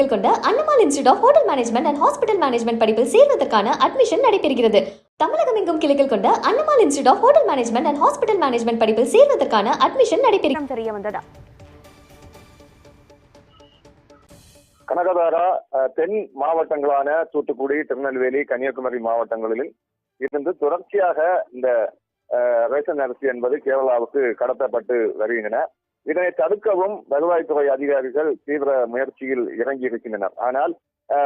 கொண்ட Annamal institute of hotel management and hospital management படிப்பில் சேர்வதற்கான அட்மிஷன் நடைபெறுகிறது. தமிழகம் எங்கும் கிளைகள் கொண்ட Annamal institute of hotel management and hospital management படிப்பில் சேர்வதற்கான அட்மிஷன் நடைபெறுகிறது. தெரிய வந்ததா? கனகதாரா தென் மாவட்டங்களான தூத்துக்குடி திருநெல்வேலி கன்னியாகுமரி மாவட்டங்களில் இருந்து தொடர்ச்சியாக இந்த ரேஷன் அரிசி என்பது கேரளாவுக்கு கடத்தப்பட்டு வருகின்றன. இதனை தடுக்கவும் வருவாய்த்துறை அதிகாரிகள் தீவிர முயற்சியில் இறங்கி இருக்கின்றனர் ஆனால்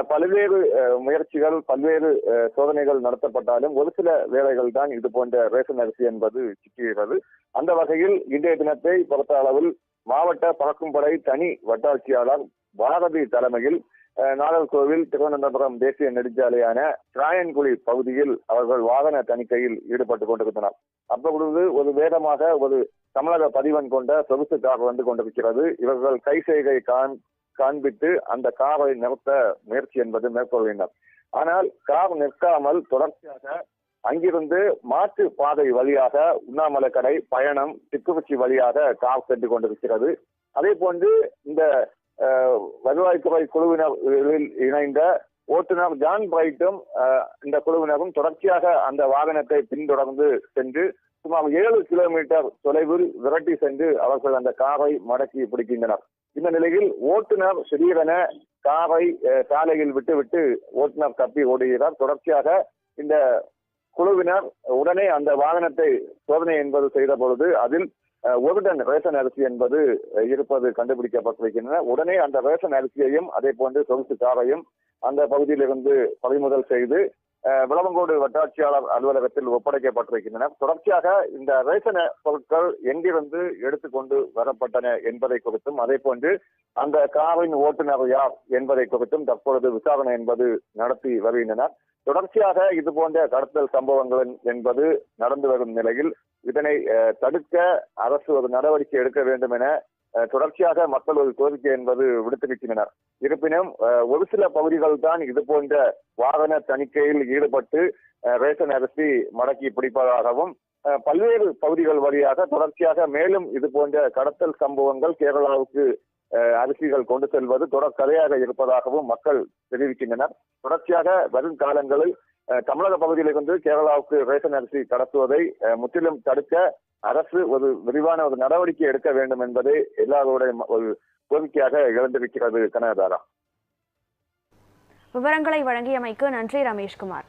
பல்வேறு முயற்சிகள் பல்வேறு சோதனைகள் நடத்தப்பட்டாலும் ஒரு சில வேளைகள் தான் இது போன்ற ரேஷன் அரிசி என்பது சிக்குகிறது அந்த வகையில் இன்றைய தினத்தை பொறுத்த அளவில் மாவட்ட பறக்கும் படை தனி வட்டாட்சியாளர் பாரதி தலைமையில் அஹ், நாகர்கோவில் திருவனந்தபுரம் தேசிய நெடுஞ்சாலையான ராயன்குழி பகுதியில் அவர்கள் வாகன தணிக்கையில் ஈடுபட்டுக் கொண்டிருந்தனர். அப்பொழுது ஒரு வேகமாக ஒரு தமிழக பதிவன் கொண்ட சொகுசு கார் வந்து கொண்டிருக்கிறது. இவர்கள் கை செய்கை காண் காண்பித்து அந்த காரை நிறுத்த முயற்சி என்பது மேற்கொள்கின்றனர் ஆனால் கார் நிற்காமல் தொடர்ச்சியாக அங்கிருந்து மாற்று பாதை வழியாக உண்ணாமலை கடை பயணம் திக்குறிச்சி வழியாக கார் சென்று கொண்டிருக்கிறது. அதே போன்று இந்த வருவாய்த்துறை குழுவினரில் இணைந்த ஓட்டுநர் ஜான் பிரைட்டும் இந்த குழுவினரும் தொடர்ச்சியாக அந்த வாகனத்தை பின்தொடர்ந்து சென்று சுமார் ஏழு கிலோமீட்டர் தொலைவில் விரட்டி சென்று அவர்கள் அந்த காரை மடக்கி பிடிக்கின்றனர். இந்த நிலையில் ஓட்டுநர் திடீரென காரை சாலையில் விட்டுவிட்டு ஓட்டுநர் தப்பி ஓடுகிறார். தொடர்ச்சியாக இந்த குழுவினர் உடனே அந்த வாகனத்தை சோதனை என்பது செய்த பொழுது அதில் ஒரு டன் ரேஷன் அரிசி என்பது இருப்பது கண்டுபிடிக்கப்பட்டிருக்கின்றன. உடனே அந்த ரேஷன் அரிசியையும் அதே போன்று சொகுசு காரையும் அந்த பகுதியிலிருந்து பறிமுதல் செய்து விளவங்கோடு வட்டாட்சியாளர் அலுவலகத்தில் ஒப்படைக்கப்பட்டிருக்கின்றன. தொடர்ச்சியாக இந்த ரேஷன் பொருட்கள் எங்கிருந்து எடுத்துக்கொண்டு வரப்பட்டன என்பதை குறித்தும் அதே போன்று அந்த காரின் ஓட்டுநர் யார் என்பதை குறித்தும் தற்பொழுது விசாரணை என்பது நடத்தி வருகின்றனர். தொடர்ச்சியாக இது போன்ற கடத்தல் சம்பவங்கள் என்பது நடந்து வரும் நிலையில் இதனை தடுக்க அரசு ஒரு நடவடிக்கை எடுக்க வேண்டும் என தொடர்ச்சியாக மக்கள் ஒரு கோரிக்கை என்பது விடுத்திருக்கின்றனர் இருப்பினும் ஒரு சில பகுதிகள் தான் இது போன்ற வாகன தணிக்கையில் ஈடுபட்டு அஹ், ரேஷன் அரிசி மடக்கி பிடிப்பதாகவும் அஹ், பல்வேறு பகுதிகள் வழியாக தொடர்ச்சியாக மேலும் இது போன்ற கடத்தல் சம்பவங்கள் கேரளாவுக்கு அஹ், அரிசிகள் கொண்டு செல்வது தொடர் கதையாக இருப்பதாகவும் மக்கள் தெரிவிக்கின்றனர். தொடர்ச்சியாக வரும் காலங்களில் தமிழக பகுதியிலிருந்து கேரளாவுக்கு ரேஷன் அரிசி கடத்துவதை முற்றிலும் தடுக்க அரசு ஒரு விரிவான ஒரு நடவடிக்கை எடுக்க வேண்டும் என்பதை எல்லாருடைய ஒரு கோரிக்கையாக எழுந்திருக்கிறது கனகதாரா. விவரங்களை வழங்கியமைக்கு நன்றி ரமேஷ்குமார்.